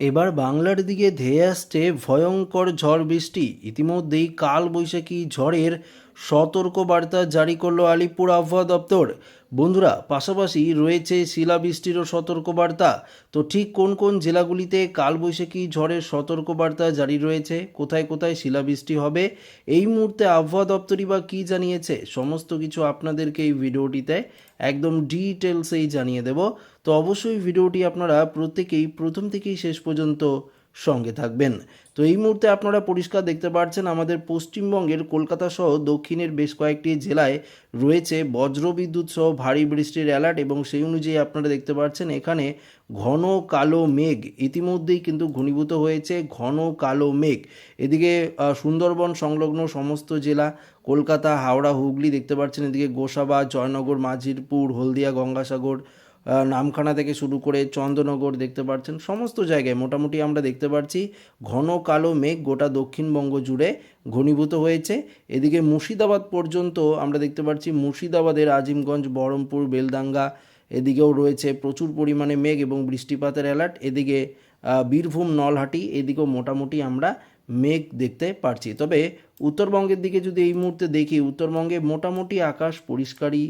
এবার বাংলার দিকে ধেয়ে আসছে ভয়ঙ্কর ঝড় বৃষ্টি। ইতিমধ্যেই কালবৈশাখী ঝড়ের সতর্কবার্তা জারি করল আলিপুর আবহাওয়া দপ্তর। বন্ধুরা, পাশাপাশি রয়েছে শিলাবৃষ্টিরও সতর্কবার্তা। তো ঠিক কোন কোন জেলাগুলিতে কালবৈশাখী ঝড়ের সতর্কবার্তা জারি রয়েছে? কোথায় কোথায় শিলাবৃষ্টি হবে? এই মুহূর্তে আবহাওয়া দপ্তরই বা কী জানিয়েছে? সমস্ত কিছু আপনাদেরকে এই ভিডিওটিতে একদম ডিটেলসেই জানিয়ে দেব। তো অবশ্যই ভিডিওটি আপনারা প্রত্যেকেই প্রথম থেকেই শেষ পর্যন্ত সঙ্গে থাকবেন। তো এই মুহূর্তে আপনারা পরিষ্কার দেখতে পাচ্ছেন আমাদের পশ্চিমবঙ্গের কলকাতা সহ দক্ষিণের বেশ কয়েকটি জেলায় রয়েছে বজ্রবিদ্যুৎ সহ ভারী বৃষ্টির অ্যালার্ট এবং সেই অনুযায়ী আপনারা দেখতে পাচ্ছেন এখানে ঘন কালো মেঘ। ইতিমধ্যেই কিন্তু ঘনীভূত হয়েছে ঘন কালো মেঘ। এদিকে সুন্দরবন সংলগ্ন সমস্ত জেলা কলকাতা, হাওড়া, হুগলি দেখতে পাচ্ছেন এদিকে গোসাবা, জয়নগর, মাঝিরপুর, হলদিয়া, গঙ্গাসাগর নামখানা থেকে শুরু করে চন্দ্রনগর দেখতে পাচ্ছেন সমস্ত জায়গায় মোটামুটি আমরা দেখতে পাচ্ছি ঘন কালো মেঘ গোটা দক্ষিণবঙ্গ জুড়ে ঘনীভূত হয়েছে। এদিকে মুর্শিদাবাদ পর্যন্ত আমরা দেখতে পাচ্ছি মুর্শিদাবাদের আজিমগঞ্জ, বহরমপুর বেলদাঙ্গা এদিকেও রয়েছে প্রচুর পরিমাণে মেঘ এবং বৃষ্টিপাতের অ্যালার্ট এদিকে বীরভূম, নলহাটি, এদিকেও মোটামুটি আমরা মেঘ দেখতে পারছি। তবে উত্তরবঙ্গের দিকে যদি এই মুহূর্তে দেখি, উত্তরবঙ্গে মোটামুটি আকাশ পরিষ্কারই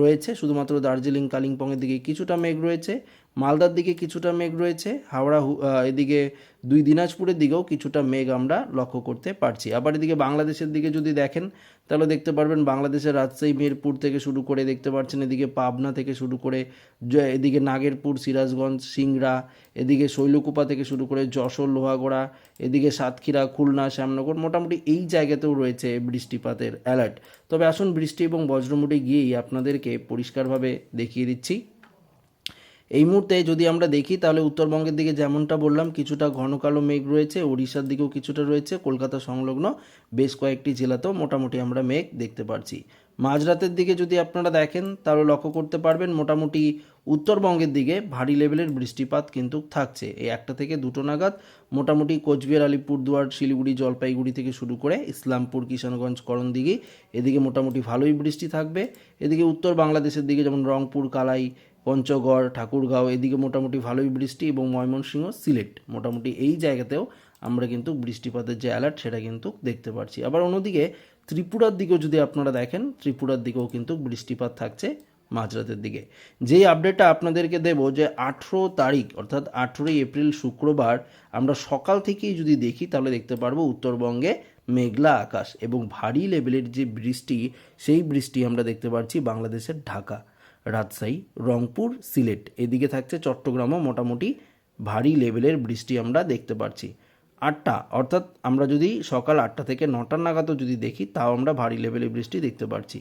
রয়েছে। শুধুমাত্র দার্জিলিং, কালিম্পংয়ের দিকে কিছুটা মেঘ রয়েছে। মালদার দিকে কিছুটা মেঘ রয়েছে, হাওড়া এদিকে দুই দিনাজপুরের দিকেও কিছুটা মেঘ আমরা লক্ষ্য করতে পারছি। আবার এদিকে বাংলাদেশের দিকে যদি দেখেন, তাহলে দেখতে পারবেন বাংলাদেশের রাজশাহী, মিরপুর থেকে শুরু করে দেখতে পাচ্ছেন এদিকে পাবনা থেকে শুরু করে এদিকে নাগেরপুর, সিরাজগঞ্জ, সিংড়া, এদিকে শৈলকুপা থেকে শুরু করে যশোর, লোহাগড়া, এদিকে সাতক্ষীরা, খুলনা, শ্যামনগর মোটামুটি এই জায়গাতেও রয়েছে বৃষ্টিপাতের অ্যালার্ট তবে আসুন বৃষ্টি এবং বজ্রমুটে গিয়েই আপনাদেরকে পরিষ্কারভাবে দেখিয়ে দিচ্ছি। এই মুহূর্তে যদি আমরা দেখি, তাহলে উত্তরবঙ্গের দিকে যেমনটা বললাম, কিছুটা ঘন কালো মেঘ রয়েছে, ওড়িশার দিকেও কিছুটা রয়েছে, কলকাতা সংলগ্ন বেশ কয়েকটি জেলাতেও মোটামুটি আমরা মেঘ দেখতে পারছি। মাঝরাতের দিকে যদি আপনারা দেখেন, তাহলে লক্ষ্য করতে পারবেন মোটামুটি উত্তরবঙ্গের দিকে ভারী লেভেলের বৃষ্টিপাত কিন্তু থাকছে। এই একটা থেকে দুটো নাগাদ মোটামুটি কোচবিহার, আলিপুরদুয়ার, শিলিগুড়ি, জলপাইগুড়ি থেকে শুরু করে ইসলামপুর কিষানগঞ্জ করণদিঘি, এদিকে মোটামুটি ভালোই বৃষ্টি থাকবে। এদিকে উত্তর বাংলাদেশের দিকে যেমন রংপুর, কালাই পঞ্চগড়, ঠাকুরগাঁও, এদিকে মোটামুটি ভালোই বৃষ্টি এবং ময়মনসিংহ, সিলেট। মোটামুটি এই জায়গাতেও আমরা কিন্তু বৃষ্টিপাতের যে অ্যালার্ট সেটা কিন্তু দেখতে পাচ্ছি আবার অন্যদিকে ত্রিপুরার দিকেও যদি আপনারা দেখেন, ত্রিপুরার দিকেও কিন্তু বৃষ্টিপাত থাকছে মাঝরাতের দিকে। যেই আপডেটটা আপনাদেরকে দেব যে আঠেরো তারিখ, অর্থাৎ আঠেরোই এপ্রিল শুক্রবার, আমরা সকাল থেকেই যদি দেখি, তাহলে দেখতে পারব উত্তরবঙ্গে মেঘলা আকাশ এবং ভারী লেভেলের যে বৃষ্টি, সেই বৃষ্টি আমরা দেখতে পাচ্ছি বাংলাদেশের ঢাকা। রাজশাহী, রংপুর, সিলেট। এদিকে থাকছে চট্টগ্রামও মোটামুটি ভারী লেভেলের বৃষ্টি আমরা দেখতে পাচ্ছি আটটা, অর্থাৎ আমরা যদি সকাল আটটা থেকে নটা নাগাদও যদি দেখি, তাও আমরা ভারী লেভেলের বৃষ্টি দেখতে পাচ্ছি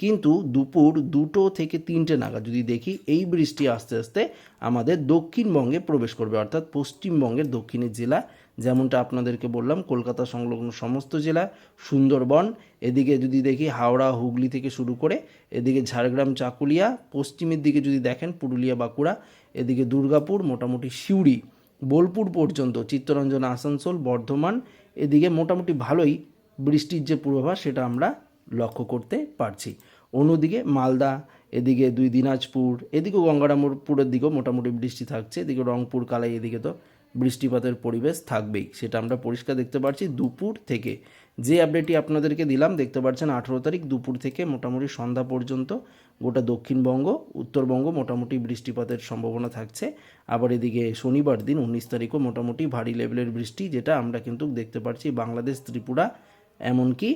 কিন্তু দুপুর দুটো থেকে তিনটে নাগাদ যদি দেখি, এই বৃষ্টি আস্তে আস্তে আমাদের দক্ষিণবঙ্গে প্রবেশ করবে, অর্থাৎ পশ্চিমবঙ্গের দক্ষিণের জেলা, যেমনটা আপনাদেরকে বললাম, কলকাতা সংলগ্ন সমস্ত জেলা, সুন্দরবন, এদিকে যদি দেখি হাওড়া, হুগলি থেকে শুরু করে, এদিকে ঝাড়গ্রাম, চাকুলিয়া, পশ্চিমের দিকে যদি দেখেন, পুরুলিয়া, বাঁকুড়া, এদিকে দুর্গাপুর, মোটামুটি সিউড়ি, বোলপুর পর্যন্ত, চিত্তরঞ্জন, আসানসোল, বর্ধমান, এদিকে মোটামুটি ভালোই বৃষ্টির যে পূর্বাভাস, সেটা আমরা লক্ষ্য করতে পারছি। অন্যদিকে মালদা, এদিকে দুই দিনাজপুর এদিকেও গঙ্গারামপুরের দিকেও মোটামুটি বৃষ্টি থাকছে, এদিকে রংপুর, কালাই, এদিকে তো বৃষ্টিপাতের পরিবেশ থাকবেই। সেটা আমরা পরিষ্কার দেখতে পাচ্ছি দুপুর থেকে যে আপডেটটি আপনাদেরকে দিলাম, দেখতে পাচ্ছেন আঠেরো তারিখ দুপুর থেকে মোটামুটি সন্ধ্যা পর্যন্ত গোটা দক্ষিণবঙ্গ, উত্তরবঙ্গ মোটামুটি বৃষ্টিপাতের সম্ভাবনা থাকছে। আবার এদিকে শনিবার দিন উনিশ তারিখও মোটামুটি ভারী লেভেলের বৃষ্টি, যেটা আমরা কিন্তু দেখতে পাচ্ছি বাংলাদেশ, ত্রিপুরা, এমনকি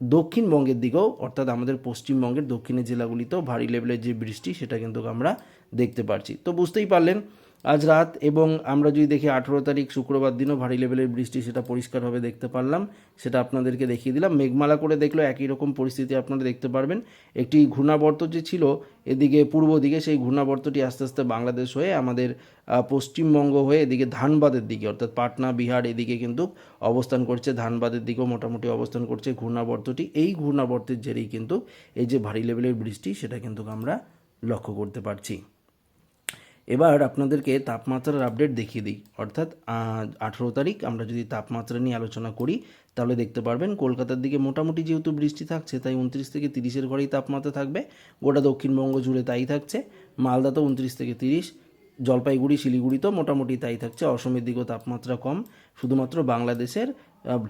দক্ষিণবঙ্গের দিকেও, অর্থাৎ আমাদের পশ্চিমবঙ্গের দক্ষিণের জেলাগুলিতেও ভারী লেভেলের যে বৃষ্টি, সেটা কিন্তু আমরা দেখতে পারছি। তো বুঝতেই পারলেন আজ রাত এবং আমরা যদি দেখি আঠেরো তারিখ শুক্রবার দিনও ভারী লেভেলের বৃষ্টি সেটা পরিষ্কারভাবে দেখতে পারলাম, সেটা আপনাদেরকে দেখিয়ে দিলাম। মেঘমালা করে দেখলেও একই রকম পরিস্থিতি আপনারা দেখতে পারবেন। একটি ঘূর্ণাবর্ত যে ছিল, এদিকে পূর্ব দিকে সেই ঘূর্ণাবর্তটি আস্তে আস্তে বাংলাদেশ হয়ে আমাদের পশ্চিমবঙ্গ হয়ে এদিকে ধানবাদের দিকে, অর্থাৎ পাটনা, বিহার এদিকে কিন্তু অবস্থান করছে। ধানবাদের দিকেও মোটামুটি অবস্থান করছে ঘূর্ণাবর্তটি। এই ঘূর্ণাবর্তের জেরেই কিন্তু এই যে ভারী লেভেলের বৃষ্টি, সেটা কিন্তু আমরা লক্ষ্য করতে পারছি। এবার আপনাদেরকে তাপমাত্রার আপডেট দেখিয়ে দিই। অর্থাৎ আঠেরো তারিখ আমরা যদি তাপমাত্রা নিয়ে আলোচনা করি, তাহলে দেখতে পারবেন কলকাতার দিকে মোটামুটি যেহেতু বৃষ্টি থাকছে, তাই উনত্রিশ থেকে তিরিশের ঘরেই তাপমাত্রা থাকবে। গোটা দক্ষিণবঙ্গ জুড়ে তাই থাকছে। মালদা তো উনত্রিশ থেকে তিরিশ, জলপাইগুড়ি শিলিগুড়িতেও মোটামুটি তাই থাকছে। অসমের দিকেও তাপমাত্রা কম। শুধুমাত্র বাংলাদেশের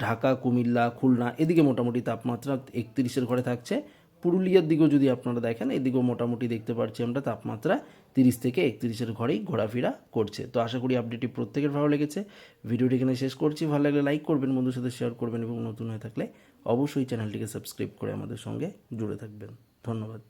ঢাকা, কুমিল্লা, খুলনা, এদিকে মোটামুটি তাপমাত্রা একত্রিশের ঘরে থাকছে। পুরুলিয়ার দিকেও যদি আপনারা দেখেন, এদিকেও মোটামুটি দেখতে পাচ্ছি আমরা, তাপমাত্রা তিরিশ থেকে একত্রিশের ঘরেই ঘোরাফেরা করছে। তো আশা করি আপডেটটি প্রত্যেকের ভালো লেগেছে। ভিডিওটি এখানে শেষ করছি। ভালো লাগলে লাইক করবেন বন্ধুর সাথে শেয়ার করবেন এবং নতুন হয়ে থাকলে অবশ্যই চ্যানেলটিকে সাবস্ক্রাইব করে আমাদের সঙ্গে জুড়ে থাকবেন। ধন্যবাদ।